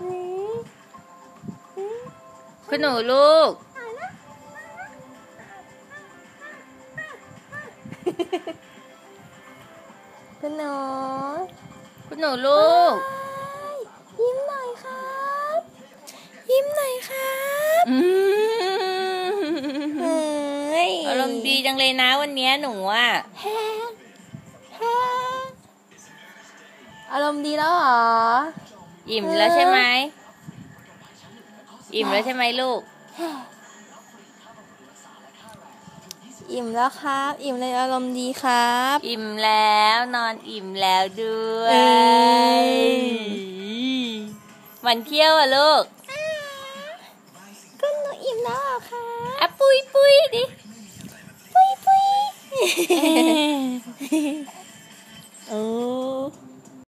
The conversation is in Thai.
นี่นี่คุณหนูลูกอ่านนะคุณหนู คุณหนูลูก ยิ้มหน่อยครับ ยิ้มหน่อยครับอืมเฮ้ยอารมณ์ดีจังเลยนะวันเนี้ยหนูอะแฮแฮอารมณ์ดีแล้วเหรอ อิ่มแล้วใช่ไหม อิ่มแล้วใช่ไหมลูก อิ่มแล้วครับ อิ่มเลยอารมณ์ดีครับ อิ่มแล้วนอนอิ่มแล้วด้วยเอ้ยหมันเที่ยวอะลูกก็หนูอิ่มแล้วเหรอคะอะปุยปุยดิ ปุยปุย